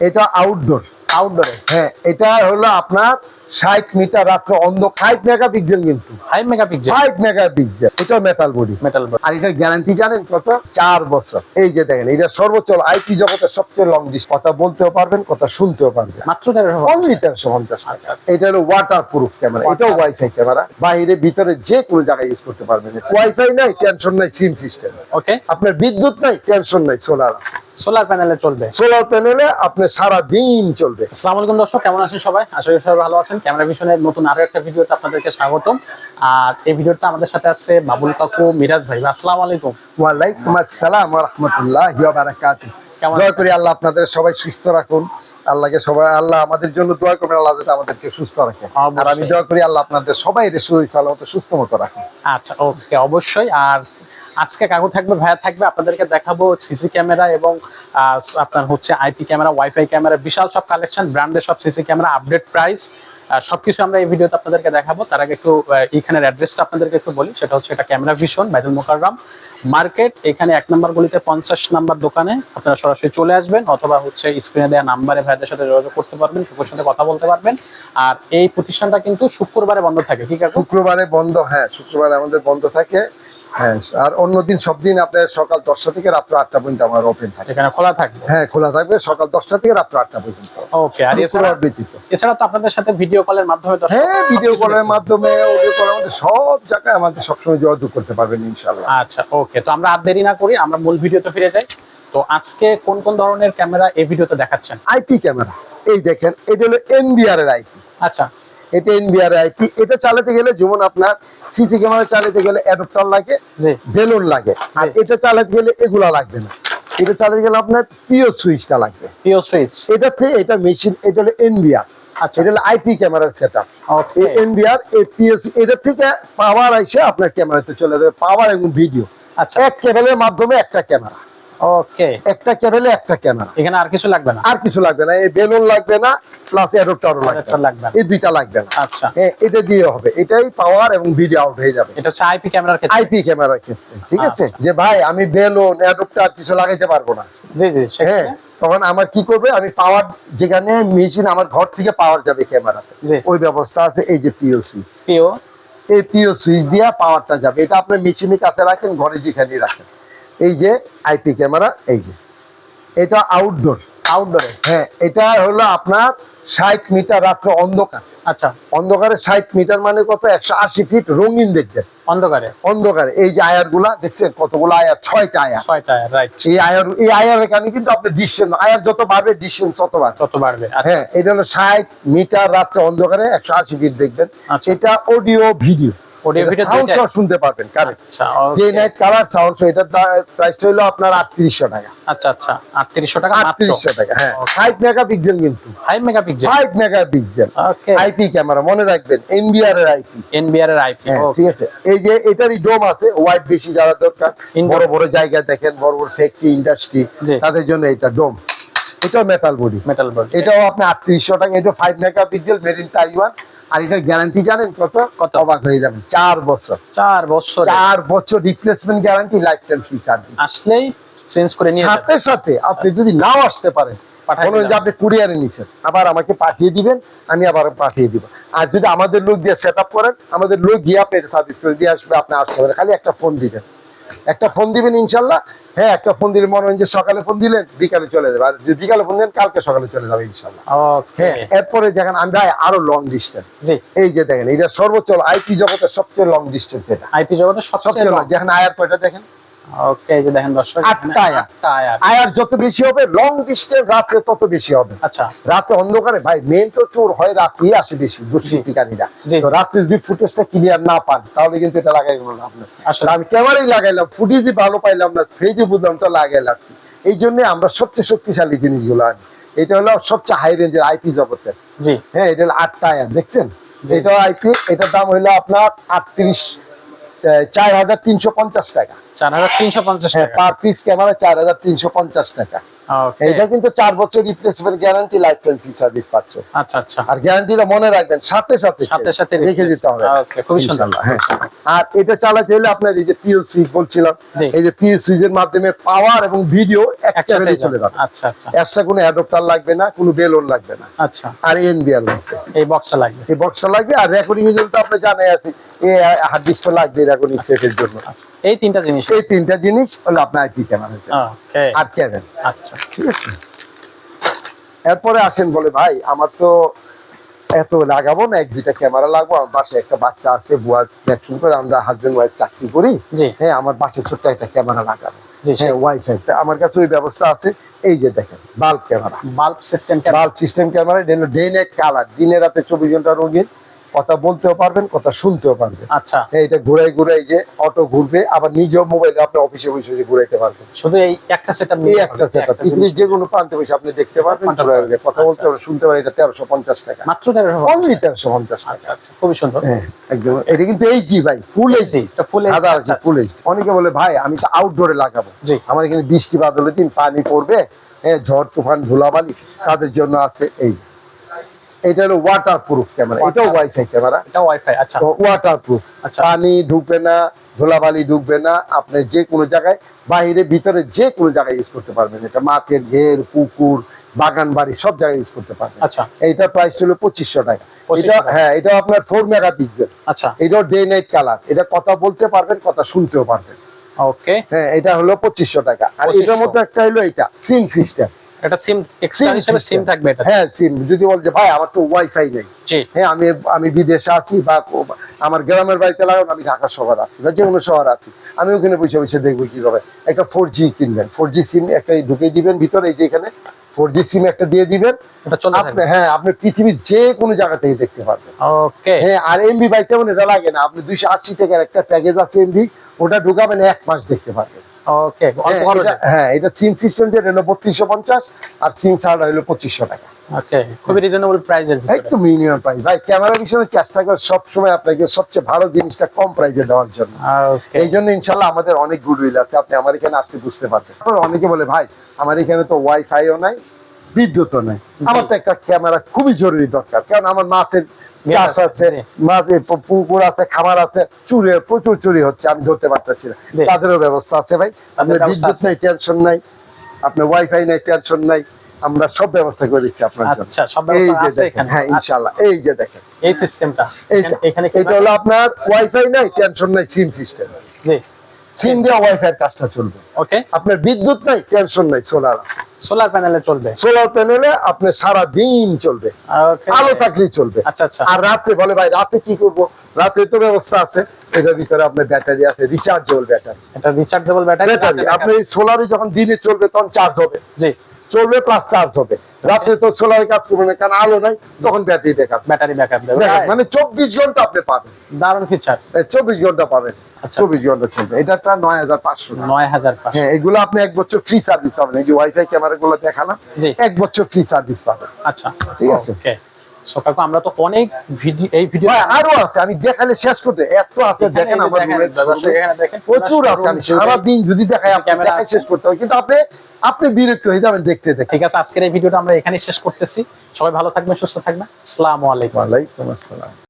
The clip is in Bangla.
এটা আউটডোর আউটডোরে হ্যাঁ এটা হলো আপনার ষাট মিটার অন্ধ ফাইভ মেগা পিক্সেল কিন্তু মেগাপিক্সেল। ফাইভ মেগা পিক্সেল এটা মেটাল বডি মেটাল বোর্ড আর এটার গ্যারান্টি জানেন কত? চার বছর। এই যে দেখেন এটা সর্বোচ্চ আইটি জগতের সবচেয়ে লং ডিস্ট কথা বলতেও পারবেন কথা শুনতেও পারবেন। মাত্র তেরোশো অনলি তেরোশো পঞ্চাশ টাকা আচ্ছা এটা হলো ওয়াটার প্রুফ ক্যামেরা এটাও ওয়াইফাই ক্যামেরা বাইরে ভিতরে যে কোনো জায়গায় ইউজ করতে পারবেন। ওয়াইফাই নাই টেনশন নাই সিম সিস্টেম ওকে আপনার বিদ্যুৎ নাই টেনশন নাই সোলার আছে। সোলার প্যানেলে চলবে। সোলার প্যানেলে আপনার সারা দিন চলবে। আসসালামু আলাইকুম দর্শক কেমন আছেন সবাই? আশা করি সবাই ভালো আছেন। ক্যামেরা ভিশনের নতুন আরও একটা ভিডিওতে আপনাদেরকে স্বাগতম। আর এই ভিডিওটা আমাদের সাথে আছে বাবুল কাকু মিরাজ ভাই। আসসালামু আলাইকুম। ওয়ালাইকুম আসসালাম রহমতুল্লাহ বারাকাতু কেমন দোয়া করি আল্লাহ আপনাদের সবাই সুস্থ রাখুন। আল্লাহকে সবাই আল্লাহ আমাদের জন্য দোয়া করবেন আল্লাহ যাতে আমাদেরকে সুস্থ রাখে। আর আমি দোয়া করি আল্লাহ আপনাদের সবাই সুস্থ সালামত সুস্থ মতো রাখেন। আচ্ছা ওকে অবশ্যই। আর আজকে কাকু থাকবে ভাইয়া থাকবে। আপনাদেরকে দেখাবো সিসি ক্যামেরা এবং আপনার হচ্ছে আইপি ক্যামেরা ওয়াইফাই ক্যামেরা। বিশাল সব কালেকশন ব্র্যান্ডের সব সিসি ক্যামেরা আপডেট প্রাইস। সবকিছু আমরা এই ভিডিওতে আপনাদেরকে দেখাবো। তার আগে একটু আহ, এইখানের অ্যাড্রেসটা আপনাদেরকে একটু বলি। সেটা হচ্ছে এটা camera vision Baitul Mukarram market. এখানে এক নম্বর গলিতে পঞ্চাশ নাম্বার দোকানে আপনারা সরাসরি চলে আসবেন অথবা হচ্ছে স্ক্রিনে দেওয়া নাম্বারে ভাইদের সাথে যোগাযোগ করতে পারবেন কুকুর সাথে কথা বলতে পারবেন। আর এই প্রতিষ্ঠানটা কিন্তু শুক্রবারে বন্ধ থাকে ঠিক আছে? শুক্রবারে বন্ধ হ্যাঁ শুক্রবারে আমাদের বন্ধ থাকে। হ্যাঁ আর অন্যদিন সব দিন আপনার সকাল দশটা থেকে রাত্র আটটা পর্যন্ত আমার ওপেন থাকে। এখানে খোলা থাকবে? হ্যাঁ খোলা থাকবে সকাল দশটা থেকে রাত্র আটটা পর্যন্ত। ওকে আর এছাড়া ব্যতীত। এছাড়া তো আপনাদের সাথে ভিডিও কলের মাধ্যমে হ্যাঁ ভিডিও কলের মাধ্যমে অডিও কলের মধ্যে সব জায়গায় আমাদের সবসময় যোগাযোগ করতে পারবেন ইনশাল্লাহ আচ্ছা ওকে তো আমরা আর দেরি না করি আমরা মূল ভিডিওতে ফিরে যাই। তো আজকে কোন কোন ধরনের ক্যামেরা এই ভিডিওতে দেখাচ্ছেন? IP camera. এই দেখেন এটা হলো এনবিআর এর আইপি আচ্ছা। এটা এনবিআর আইপি এটা চালাতে গেলে যেমন আপনার সিসি ক্যামেরা চালাতে গেলে অ্যাডপ্টার লাগে বেলুন লাগে। আর এটা চালাতে গেলে এগুলা লাগবে না। এটা চালাতে গেলে আপনার পিও সুইচটা লাগবে। পিও সুইচ এটা থেকে এটা মেশিন এটা হলো এনবিআর আচ্ছা। এটা হলো আইপি ক্যামেরার সেট আপ ওকে এই এনবিআর এই পিএসসি এটা থেকে পাওয়ার আইসে আপনার ক্যামেরাতে চলে যাবে পাওয়ার এবং ভিডিও আচ্ছা। এক কেবলের মাধ্যমে একটা ক্যামেরা ওকে একটা একটা ক্যামেরা এখানে আর কিছু লাগবে না? আর কিছু লাগবে না। এই বেলুন লাগবে না প্লাস অ্যাডপ্টারও লাগবে। না। এই দুইটা লাগবে না। আচ্ছা। এটা দিয়ে হবে। এটাই পাওয়ার এবং ভিডিও আউট হয়ে যাবে। এটা হচ্ছে আইপি ক্যামেরার ক্ষেত্রে। আইপি ক্যামেরার ক্ষেত্রে ঠিক আছে? আচ্ছা। যে ভাই আমি বেলুন অ্যাডপ্টার কিছু লাগাইতে পারব না। জি জি হ্যাঁ তখন আমার কি করবে? আমি পাওয়ার যেখানে মেশিন আমার ঘর থেকে পাওয়ার যাবে ক্যামেরাতে ওই ব্যবস্থা আছে এই যে পিও সুইচ পিও এই পিও সুইচ দিয়ে পাওয়ারটা যাবে। এটা আপনার মেশিনের কাছে রাখেন ঘরে যেখানে রাখেন। এই যে আইপি ক্যামেরা এই যে। এটা আউটডোর আউটডোরে হ্যাঁ এটা হলো আপনার ষাট মিটার রাত্র অন্ধকার। আচ্ছা। অন্ধকারে ষাট মিটার মানে কত? একশো আশি ফিট রঙিন দেখবেন। অন্ধকারে? অন্ধকারে। এই যে আয়ারগুলা দেখছেন কতগুলো আয়ার? ছয়টা আয়ার। ছয়টা আয়ার রাইট এই আয়ার এই আয়ার এখানে কিন্তু আপনার ডিসটেন্স আয়ার যত বাড়বে ডিসটেন্স তত বাড়বে। কত বাড়বে আচ্ছা। হ্যাঁ এটা হলো ষাট মিটার রাত্রে অন্ধকারে একশো আশি ফিট দেখবেন। আচ্ছা। এটা audio video audio video sound দুইটাই? শুনতে পারবেন কারেক্ট আচ্ছা ডে নাইট কালার সাউন্ড এটার প্রাইস হলো আপনার আটত্রিশশো টাকা। আচ্ছা আচ্ছা হ্যাঁ। কিন্তু। মেগাপিক্সেল ওকে আইপি ক্যামেরা মনে রাখবেন এনবিআর এর আইপি এনবিআর এর আইপি হ্যাঁ ঠিক আছে। এই যে এটারই ডোম আছে ওয়াইড বেশি যারা দরকার। বড় বড় জায়গা দেখেন বড় বড় ফ্যাক্টরি ইন্ডাস্ট্রি। তাদের জন্য এটা ডোম এটাও মেটাল বডি মেটাল বোর্ড এটাও আপনি আটত্রিশশো টাকা এটা five megapixel made in Taiwan আর এটার গ্যারান্টি জানেন কত? কত? অবাক হয়ে যাবেন। চার বছর। চার বছর চার বছর replacement guarantee lifetime free charge আসলেই চেঞ্জ করে নিয়ে সাথে সাথে আপনি যদি নাও আসতে পারেন বলুন যে। আপনি কুরিয়ারে নিছেন। আবার আমাকে পাঠিয়ে দিবেন আমি আবার পাঠিয়ে দিব। আর যদি আমাদের লোক দিয়ে সেট করেন আমাদের লোক দিয়ে আপনি সার্ভিস করে দিয়ে আসবে আপনি আসতে পারেন। খালি একটা ফোন দিবেন। একটা ফোন দিবেন ইনশাল্লাহ। হ্যাঁ একটা ফোন দিলে মনে হয় যে সকালে ফোন দিলেন বিকালে চলে যাবে। আর যদি বিকালে ফোন দেন কালকে সকালে চলে যাবে ইনশাল্লাহ। হ্যাঁ এরপরে দেখেন আমি ভাই আরও লং ডিস্টেন্স জি। এই যে দেখেন এটা সর্বোচ্চ আইটি জগতের সবচেয়ে লং ডিস্টেন্স এটা। আইপি জগতের সবচেয়ে সবচেয়ে লং দেখেন আয়ার কয়টা দেখেন। ওকে এই যে দেখেন দর্শক আটটা এখানে আয়ার। আয়ার আয়ার যত বেশি হবে লং ডিস্টেন্স রাত্রে তত বেশি হবে। আচ্ছা। রাতে অন্ধকারে ভাই মেন তো চোর হয় রাতেই আসে বেশি তো যদি ফুটেজটা ক্লিয়ার না পান তাহলে কিন্তু এটা লাগাই না আপনার আসলে। আমি ক্যামেরাই লাগাইলাম ফুটেজই ভালো পাইলাম না ফেজে বুঝলাম তো লাগাইলাম এই জন্য আমরা সবচেয়ে শক্তিশালী জিনিসগুলো আনি। এটা হলো সবচেয়ে হাই রেঞ্জের আইপি জগতের। জি। হ্যাঁ এটা হলো আটটা আয়ার দেখছেন। এটা আইপি এটার দাম হইল আপনার আটত্রিশ চার হাজার তিনশো পঞ্চাশ টাকা। চার হাজার তিনশো পঞ্চাশ হ্যাঁ টাকা। পার পিস ক্যামেরা চার হাজার তিনশো পঞ্চাশ টাকা। এটা কিন্তু চার বছর replacement guarantee lifetime free service পাচ্ছ। আচ্ছা আচ্ছা। আর গ্যারান্টিটা মনে রাখবেন সাথে সাথে সাথে সাথে রেখে দিতে হবে। খুবই সুন্দর। হ্যাঁ। আর এটা চালাতে হলে আপনার এই যে পিও সুইচ বলছিলাম এই যে পিও সুইচের মাধ্যমে পাওয়ার এবং ভিডিও একসাথে চলে যাবে। আচ্ছা আচ্ছা। এক্সট্রা কোনো অ্যাডপ্টার লাগবে না কোনো বেলুন লাগবে না। আচ্ছা। আর এনবিআর লাগবে। এই বক্সটা লাগবে। এই বক্সটা লাগবে আর রেকর্ডিং এর জন্য তো আপনি জানাই আছে এই হার্ড ডিস্কটা লাগবে রেকর্ডিং সেটের জন্য। এই তিনটা জিনিস? এই তিনটা জিনিস হলো আপনার আইপি ক্যামেরা আর ক্যামেরা আচ্ছা। ঠিক আছে? এরপরে আসেন বলে ভাই আমার তো এত লাগাবো না এক দুইটা ক্যামেরা লাগবো আমার বাসায় একটা বাচ্চা আছে বুয়া দেখুন করে আমরা হাজবেন্ড ওয়াইফ চাকরি করি। হ্যাঁ আমার বাসায় ছোট্ট একটা ক্যামেরা লাগাবো। হ্যাঁ ওয়াইফাই আমার কাছে ওই ব্যবস্থা আছে এই যে দেখেন bulb camera bulb system bulb system camera day night colour দিনে রাতে চব্বিশ ঘণ্টা রঙিন। কথা বলতেও পারবেন কথা শুনতেও পারবেন। আচ্ছা। হ্যাঁ, এটা ঘুরাই ঘুরাই যে অটো ঘুরবে আবার নিজেও মোবাইলে আপনি অফিসে বসে বসে ঘুরাইতে পারবেন। শুধু এই একটা সেটআপ এই একটা সেটআপ পৃথিবীর যে কোনো প্রান্তে বসে আপনি দেখতে পারবেন। কথা আচ্ছা, বলতে পারবেন শুনতে পারবেন এটা তেরোশো পঞ্চাশ টাকা। মাত্র তেরোশো অনলি তেরোশো পঞ্চাশ আচ্ছা আচ্ছা খুবই সুন্দর। হ্যাঁ একদম। এটা কিন্তু এইচডি ভাই ফুল এইচডি এটা ফুল হাজার আছে ফুল এইচডি অনেকে বলে ভাই আমি তো আউটডোরে লাগাবো। জি। আমার এখানে বৃষ্টি বাদলের দিন পানি পড়বে হ্যাঁ ঝড় তুফান ধুলাবালি তাদের জন্য আছে এই। এটা হলো ওয়াটার প্রুফ ক্যামেরা এটাও ওয়াইফাই ক্যামেরা এটা ওয়াইফাই আচ্ছা। ওয়াটার প্রুফ আচ্ছা। পানি ঢুকবে না ধুলাবালি ঢুকবে না আপনি যে কোনো জায়গায় বাইরে ভিতরে যে কোনো জায়গায় ইউজ করতে পারবেন। এটা মাছের ঘের পুকুর বাগান বাড়ি সব জায়গায় ইউজ করতে পারবেন। আচ্ছা। এইটার প্রাইস ছিল পঁচিশশো টাকা। এটা হ্যাঁ এটা আপনার ফোর মেগা পিক্সেল আচ্ছা। এটাও ডে নাইট কালার এটা কথা বলতে পারবেন কথা শুনতেও পারবেন। ওকে হ্যাঁ এটা হলো পঁচিশশো টাকা। আর এটার মধ্যে একটা হলো এটা সিম সিস্টেম এটা সিম এক্সট্রা SIM হিসেবে সিম থাকবে এটা। হ্যাঁ সিম যদি বল যে ভাই আমার তো ওয়াইফাই নেই। হ্যাঁ আমি আমি বিদেশে আছি বা আমার গ্রামের বাড়িতে আমি ঢাকা শহর আছি বা যে কোনো শহর আছি। আমি ওখানে বসে বসে দেখব একটা ফোর জি কিনবেন। ফোর জি সিম একটা ঢুকে দিবেন ভিতরে এই যে এখানে ফোর জি সিম একটা দিয়ে দিবেন। আপনি হ্যাঁ আপনি পৃথিবীর যে কোনো জায়গা থেকে দেখতে পারবেন। ওকে হ্যাঁ আর এমবি বাই তেমন এটা লাগে না। আপনি দুইশো আশি টাকার একটা প্যাকেজ আছে এমবি ওটা ঢুকাবেন এক মাস দেখতে পারবেন। ওকে হ্যাঁ, এটা- হ্যাঁ সিম সিস্টেম যেটা হলো বত্রিশশো পঞ্চাশ আর সিম ছাড়া হলো পঁচিশশো টাকা। ওকে খুবই রিজনেবল প্রাইসের একটু মিনিমাম প্রাইস ভাই ক্যামেরা বিষয়ে চেষ্টা করে সবসময় আপনাকে সবচেয়ে ভালো জিনিসটা কম প্রাইসে দেওয়ার জন্য। এই জন্য ইনশাল্লাহ আমাদের অনেক গুডউইল আছে আপনি আমার এখানে আসতে বুঝতে পারবেন। অনেকে বলে ভাই আমার এখানে তো ওয়াইফাইও নাই বিদ্যুৎও নাই। আমার তো একটা ক্যামেরা খুবই জরুরি দরকার। কারণ আমার মাছের চাষ আছে। পুকুর আছে খামার আছে চুরি প্রচুর চুরি হচ্ছে আমি ধরতে পারতেছি না। তাদেরও ব্যবস্থা আছে ভাই। আপনার বিদ্যুৎ। নাই টেনশন নাই আপনার ওয়াইফাই নাই টেনশন নাই আমরা সব ব্যবস্থা করে দিচ্ছি আপনার আচ্ছা সব এই ব্যবস্থা যে আছে দেখেন এখানে। হ্যাঁ আচ্ছা, ইনশাল্লাহ এই যে দেখেন। এই সিস্টেমটা এইটা এখানে এটা হলো আপনার ওয়াইফাই নাই টেনশন নাই সিম সিস্টেম জি। সিম দিয়ে ওয়াইফাই কাজটা চলবে। ওকে আপনার বিদ্যুৎ নাই টেনশন নাই সোলার সোলার প্যানেলে চলবে। সোলার প্যানেলে আপনার সারা দিন চলবে আলো থাকলেই চলবে। আচ্ছা আচ্ছা। আর রাতে বলে ভাই রাতে কি করব? রাতে তো ব্যবস্থা আছে। এটার ভিতরে আপনার ব্যাটারি আছে রিচার্জেবল ব্যাটারি। এটা রিচার্জেবল ব্যাটারি ব্যাটারি আপনি সোলারে যখন দিনে চলবে তখন চার্জ হবে। জি। চলবে প্লাস চার্জ হবে। রাত্রে তো সোলারে কাজ করবে না কারণ আলো নাই তখন ব্যাটারি ব্যাকআপ ব্যাটারি ব্যাকআপ দেবে মানে চব্বিশ ঘণ্টা আপনি পাবেন। দারুণ ফিচার চব্বিশ ঘণ্টা পাবেন আচ্ছা চব্বিশ ঘণ্টা চলবে। এটা নয় হাজার পাঁচশো নয় হাজার হ্যাঁ এগুলো আপনি এক বছর ফ্রি সার্ভিস পাবেন। এই যে ওয়াইফাই ক্যামেরা গুলো দেখালাম এক বছর ফ্রি সার্ভিস পাবেন। আচ্ছা ঠিক আছে। সকাকু আমরা তো অনেক ভিডিও এই ভিডিও আরও আছে আমি দেখালে শেষ করতে। এত আছে দেখেন আমার প্রচুর আছে আমি সারাদিন যদি দেখাই আপনি দেখাই শেষ করতে হবে। কিন্তু আপনি আপনি বিরক্ত হয়ে যাবেন দেখতে দেখতে। ঠিক আছে আজকের এই ভিডিওটা আমরা এখানে শেষ করতেছি। সবাই ভালো থাকবেন সুস্থ থাকবেন। আসসালামু আলাইকুম। ওয়ালাইকুম আসসালাম।